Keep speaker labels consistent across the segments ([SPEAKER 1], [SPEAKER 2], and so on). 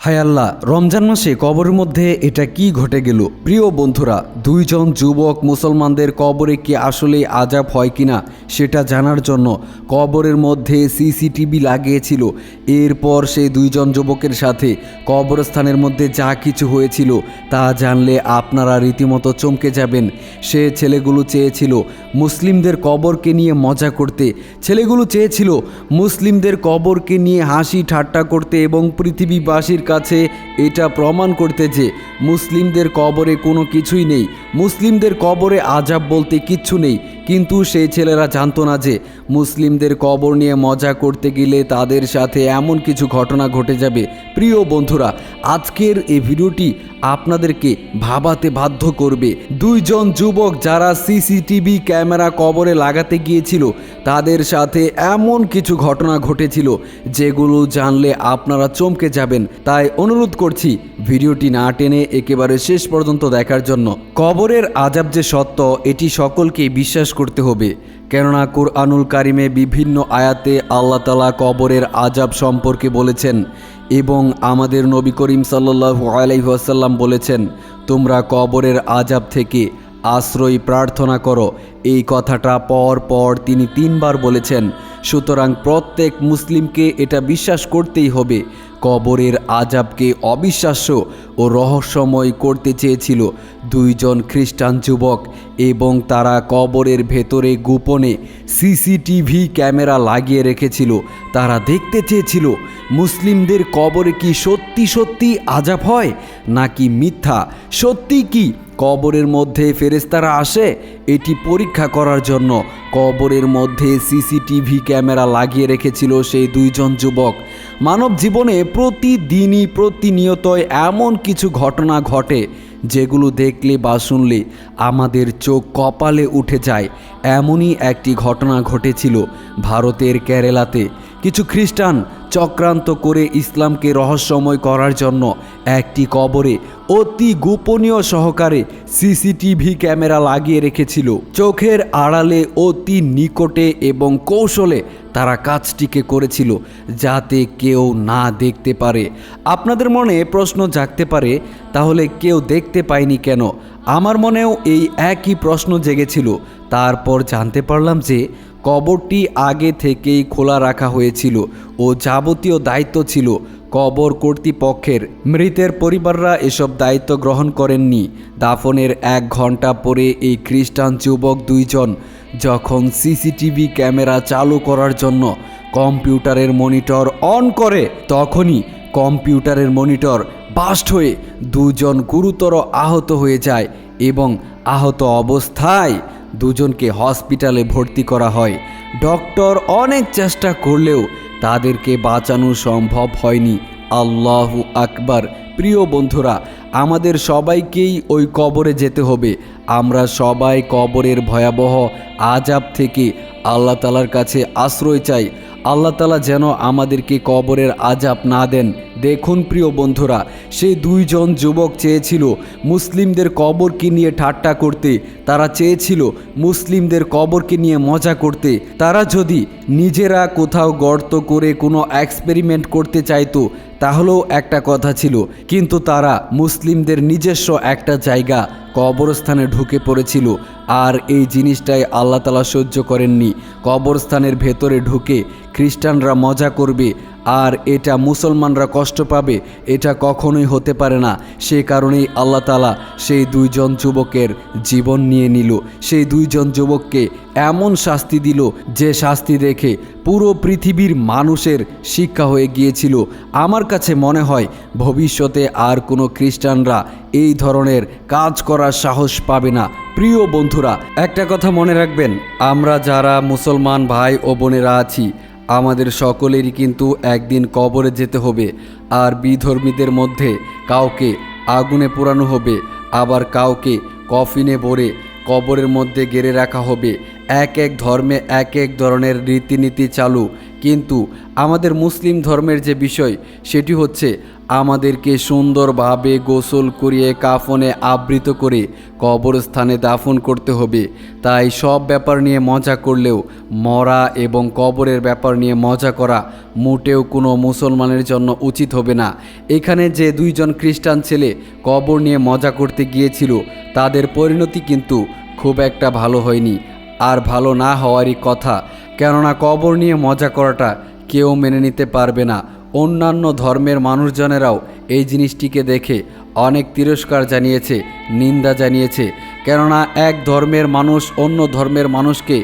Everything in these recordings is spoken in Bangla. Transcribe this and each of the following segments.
[SPEAKER 1] হায় আল্লাহ, রমজান মাসে কবরের মধ্যে এটা কি ঘটে গেল? প্রিয় বন্ধুরা, দুইজন যুবক মুসলমানদের কবরে কি আসলে আজাব হয় কিনা সেটা জানার জন্য কবরের মধ্যে সিসিটিভি লাগিয়েছিল। এরপর সেই দুইজন যুবকের সাথে কবরস্থানের মধ্যে যা কিছু হয়েছিল তা জানলে আপনারা রীতিমতো চমকে যাবেন। সে ছেলেগুলো চেয়েছিল মুসলিমদের কবরকে নিয়ে মজা করতে। ছেলেগুলো চেয়েছিল মুসলিমদের কবরকে নিয়ে হাসি ঠাট্টা করতে এবং পৃথিবীবাসীর কাছে এটা প্রমাণ করতে যে মুসলিমদের কবরে কোনো কিছুই নেই। মুসলিমদের কবরে আজাব বলতে কিচ্ছু নেই। কিন্তু সেই ছেলেরা জানতো না যে, মুসলিমদের কবর নিয়ে মজা করতে গেলে তাদের সাথে এমন কিছু ঘটনা ঘটে যাবে। প্রিয় বন্ধুরা, আজকের এই ভিডিওটি আপনাদেরকে ভাবাতে বাধ্য করবে। দুইজন যুবক যারা সিসিটিভি ক্যামেরা কবরে লাগাতে গিয়েছিল, তাদের সাথে এমন কিছু ঘটনা ঘটেছিল, যেগুলো জানলে আপনারা চমকে যাবেন। তাই অনুরোধ করছি, ভিডিওটি না টেনে একেবারে শেষ পর্যন্ত দেখার জন্য। কবরের আজাব যে সত্য, এটি সকলকে বিশ্বাস করতে হবে। কেননা কুরআনুল কারিমে বিভিন্ন আয়াতে আল্লাহ তালা কবরের আজাব সম্পর্কে বলেছেন এবং আমাদের নবী করিম সাল্লু আলাইসাল্লাম বলেছেন, তোমরা কবরের আজাব থেকে আশ্রয় প্রার্থনা করো। এই কথাটা পর পর তিনি তিনবার বলেছেন। সুতরাং প্রত্যেক মুসলিমকে এটা বিশ্বাস করতেই হবে কবরের আজাবকে অবিশ্বাস্য ও রহস্যময় করতে চেয়েছিল দুইজন খ্রিস্টান যুবক এবং তারা কবরের ভেতরে গোপনে সিসিটিভি ক্যামেরা লাগিয়ে রেখেছিল। তারা দেখতে চেয়েছিল, মুসলিমদের কবরে কি সত্যি সত্যি আজাব হয় নাকি মিথ্যা? সত্যি কি কবরের মধ্যে ফেরেস্তারা আসে? এটি পরীক্ষা করার জন্য। কবরের মধ্যে সিসিটিভি ক্যামেরা লাগিয়ে রেখেছিল সেই দুইজন যুবক। মানব জীবনে প্রতিদিনই প্রতিনিয়তই এমন কিছু ঘটনা ঘটে, যেগুলো দেখলে বা শুনলে আমাদের চোখ কপালে উঠে যায়। এমনই একটি ঘটনা ঘটেছিল ভারতের কেরালাতে। কিছু খ্রিস্টান চক্রান্ত করে ইসলামকে রহস্যময় করার জন্য একটি কবরে অতি গোপনীয় সহকারে সিসিটিভি ক্যামেরা লাগিয়ে রেখেছিল। চোখের আড়ালে অতি নিকটে এবং কৌশলে তারা কাজটিকে করেছিল যাতে কেউ না দেখতে পারে। আপনাদের মনে প্রশ্ন জাগতে পারে, তাহলে কেউ দেখতে পায়নি কেন? আমার মনেও এই একই প্রশ্ন জেগেছিল। তারপর জানতে পারলাম যে কবরটি আগে থেকেই খোলা রাখা হয়েছিল ও যাবতীয় দায়িত্ব ছিল কবর কর্তৃপক্ষের। মৃতের পরিবাররা এসব দায়িত্ব গ্রহণ করেননি। দাফনের এক ঘণ্টা পরে এই খ্রিস্টান যুবক দুইজন যখন সিসিটিভি ক্যামেরা চালু করার জন্য কম্পিউটারের মনিটর অন করে, তখনই কম্পিউটারের মনিটর বাস্ট হয়ে দুজন গুরুতর আহত হয়ে যায় এবং আহত অবস্থায় দুজনকে হসপিটালে ভর্তি করা হয়। ডক্টর অনেক চেষ্টা করলেও তাদেরকে বাঁচানো সম্ভব হয়নি। আল্লাহ আকবার। প্রিয় বন্ধুরা, আমাদের সবাইকেই ওই কবরে যেতে হবে। আমরা সবাই কবরের ভয়াবহ আজাব থেকে আল্লাহ তালার কাছে আশ্রয় চাই। আল্লাহ তালা যেন আমাদেরকে কবরের আজাব না দেন। দেখুন প্রিয় বন্ধুরা সেই দুইজন যুবক চেয়েছিল মুসলিমদের কবরকে নিয়ে ঠাট্টা করতে। তারা চেয়েছিল মুসলিমদের কবরকে নিয়ে মজা করতে। তারা যদি নিজেরা কোথাও গর্ত করে কোনো এক্সপেরিমেন্ট করতে চাইতো তাহলেও একটা কথা ছিল, কিন্তু তারা মুসলিমদের নিজস্ব একটা জায়গা কবরস্থানে ঢুকে পড়েছিল, আর এই জিনিসটাই আল্লাহতালা সহ্য করেননি। কবরস্থানের ভেতরে ঢুকে খ্রিস্টানরা মজা করবে আর এটা মুসলমানরা কষ্ট পাবে, এটা কখনোই হতে পারে না। সে কারণেই আল্লাহ তালা সেই দুইজন যুবকের জীবন নিয়ে নিল। সেই দুইজন যুবককে এমন শাস্তি দিল যে শাস্তি দেখে পুরো পৃথিবীর মানুষের শিক্ষা হয়ে গিয়েছিল। আমার কাছে মনে হয় ভবিষ্যতে আর কোনো খ্রিস্টানরা এই ধরনের কাজ করার সাহস পাবে না। প্রিয় বন্ধুরা, একটা কথা মনে রাখবেন, আমরা যারা মুসলমান ভাই ও বোনেরা আছি আমাদের সকলেরই কিন্তু একদিন কবরে যেতে হবে, আর বিধর্মীদের মধ্যে কাউকে আগুনে পোড়ানো হবে, আবার কাউকে কফিনে ভরে কবরের মধ্যে গেড়ে রাখা হবে। এক এক ধর্মে এক এক ধরনের রীতিনীতি চালু। কিন্তু আমাদের মুসলিম ধর্মের যে বিষয়, সেটি হচ্ছে আমাদেরকে সুন্দরভাবে গোসল করিয়ে কাফনে আবৃত করে কবরস্থানে দাফন করতে হবে। তাই সব ব্যাপার নিয়ে মজা করলেও, মরা এবং কবরের ব্যাপার নিয়ে মজা করা মোটেও কোনো মুসলমানের জন্য উচিত হবে না। এখানে যে দুইজন খ্রিস্টান ছেলে কবর নিয়ে মজা করতে গিয়েছিল, তাদের পরিণতি কিন্তু খুব একটা ভালো হয়নি আর ভালো না হওয়ারই কথা। কেননা কবর নিয়ে মজা করাটা কেউ মেনে নিতে পারবে না। অন্যান্য ধর্মের মানুষজনেরাও এই জিনিসটিকে দেখে অনেক তিরস্কার জানিয়েছে, নিন্দা জানিয়েছে। কেননা এক ধর্মের মানুষ অন্য ধর্মের মানুষকে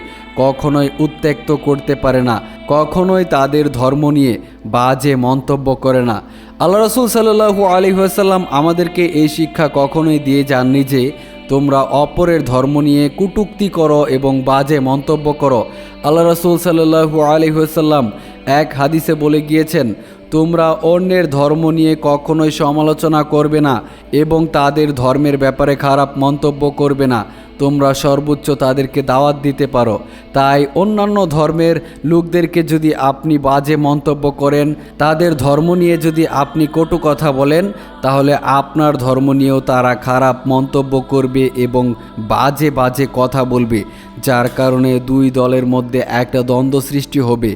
[SPEAKER 1] কখনোই উত্ত্যক্ত করতে পারে না, কখনোই তাদের ধর্ম নিয়ে বাজে মন্তব্য করে না। আল্লাহ রসুল সাল্লু আলী আসাল্লাম আমাদেরকে এই শিক্ষা কখনোই দিয়ে যাননি যে, তোমরা অপরের ধর্ম নিয়ে কুটুক্তি করো এবং বাজে মন্তব্য করো। আল্লাহ রসুল সাল্লু আলহিহাসাল্লাম এক হাদিসে বলে গিয়েছেন, তোমরা অন্যের ধর্ম নিয়ে কখনোই সমালোচনা করবে না এবং তাদের ধর্মের ব্যাপারে খারাপ মন্তব্য করবে না। তোমরা সর্বোচ্চ তাদেরকে দাওয়াত দিতে পারো। তাই অন্যান্য ধর্মের লোকদেরকে যদি আপনি বাজে মন্তব্য করেন, তাদের ধর্ম নিয়ে যদি আপনি কটু কথা বলেন, তাহলে আপনার ধর্ম নিয়েও তারা খারাপ মন্তব্য করবে এবং বাজে বাজে কথা বলবে, যার কারণে দুই দলের মধ্যে একটা দ্বন্দ্ব সৃষ্টি হবে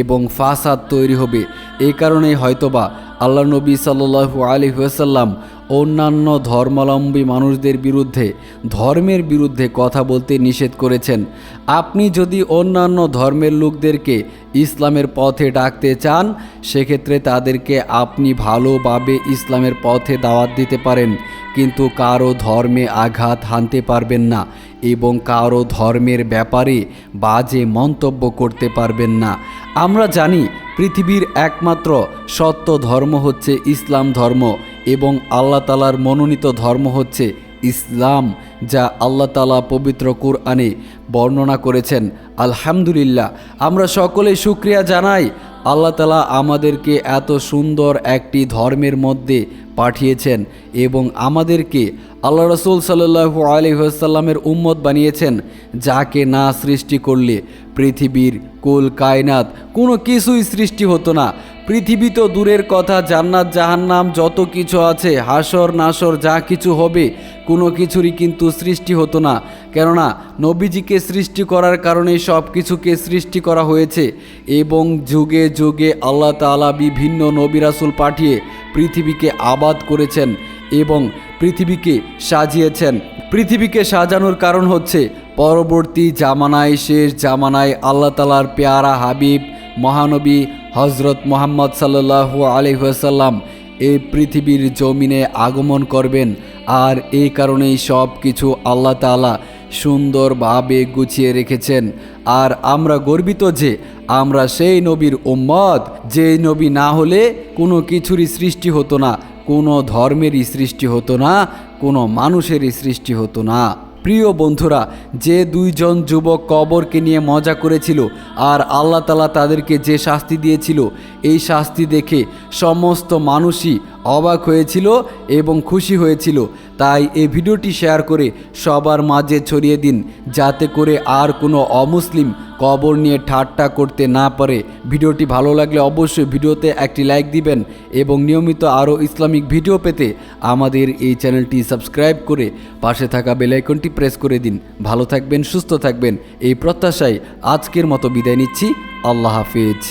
[SPEAKER 1] এবং ফাসাদ তৈরি হবে। এই কারণেই হয়তোবা আল্লাহ নবী সাল্লু আলী ওয়াসাল্লাম অন্যান্য ধর্মাবলম্বী মানুষদের বিরুদ্ধে, ধর্মের বিরুদ্ধে কথা বলতে নিষেধ করেছেন। আপনি যদি অন্যান্য ধর্মের লোকদেরকে ইসলামের পথে ডাকতে চান, সেক্ষেত্রে তাদেরকে আপনি ভালোভাবে ইসলামের পথে দাওয়াত দিতে পারেন। কিন্তু কারও ধর্মে আঘাত হানতে পারবেন না এবং কারও ধর্মের ব্যাপারে বাজে মন্তব্য করতে পারবেন না। আমরা জানি পৃথিবীর একমাত্র সত্য ধর্ম হচ্ছে ইসলাম ধর্ম এবং আল্লাহ তালার মনোনীত ধর্ম হচ্ছে ইসলাম, যা আল্লাহ তালা পবিত্র কুরআনে বর্ণনা করেছেন, আলহামদুলিল্লাহ, আমরা সকলে সুক্রিয়া জানাই। আল্লাহ তালা আমাদেরকে এত সুন্দর একটি ধর্মের মধ্যে পাঠিয়েছেন এবং আমাদেরকে আল্লাহ রসুল সাল্লু আলহিহাসাল্লামের উম্মত বানিয়েছেন, যাকে না সৃষ্টি করলে পৃথিবীর কুল কায়নাত কোনো কিছুই সৃষ্টি হতো না। পৃথিবী তো দূরের কথা, জান্নাত, জাহান্নাম, যত কিছু আছে, হাসর, নাসর, যা কিছু হবে, কোনো কিছুরই কিন্তু সৃষ্টি হতো না। কেননা, নবীজিকে সৃষ্টি করার কারণে সব কিছুকে সৃষ্টি করা হয়েছে এবং যুগে যুগে আল্লাহ তালা বিভিন্ন নবিরাসুল পাঠিয়ে পৃথিবীকে আবাদ করেছেন এবং পৃথিবীকে সাজিয়েছেন। পৃথিবীকে সাজানোর কারণ হচ্ছে পরবর্তী জামানায় শেষ জামানায় আল্লাহ তালার পেয়ারা হাবিব, মহানবী হজরত মোহাম্মদ সাল্লাহু আলহাসাল্লাম এই পৃথিবীর জমিনে আগমন করবেন। আর এই কারণেই সব কিছু আল্লাহ তালা সুন্দরভাবে গুছিয়ে রেখেছেন। আর আমরা গর্বিত যে আমরা সেই নবীর উম্মত যে নবী না হলে কোনো কিছুরই সৃষ্টি হতো না, কোনো ধর্মেরই সৃষ্টি হতো না, কোনো মানুষেরই সৃষ্টি হতো না। প্রিয় বন্ধুরা, যে দুইজন যুবক কবরকে নিয়ে মজা করেছিল আর আল্লাহ তালা তাদেরকে যে শাস্তি দিয়েছিল, এই শাস্তি দেখে সমস্ত মানুষই অবাক হয়েছিল এবং খুশি হয়েছিল। তাই এই ভিডিওটি শেয়ার করে সবার মাঝে ছড়িয়ে দিন, যাতে করে আর কোনো অমুসলিম কবর নিয়ে ঠাট্টা করতে না পারে। ভিডিওটি ভালো লাগলে অবশ্যই ভিডিওতে একটি লাইক দিবেন এবং নিয়মিত আরও ইসলামিক ভিডিও পেতে আমাদের এই চ্যানেলটি সাবস্ক্রাইব করে পাশে থাকা বেলাইকনটি প্রেস করে দিন। ভালো থাকবেন, সুস্থ থাকবেন, এই প্রত্যাশায় আজকের মতো বিদায় নিচ্ছি। আল্লাহ হাফিজ।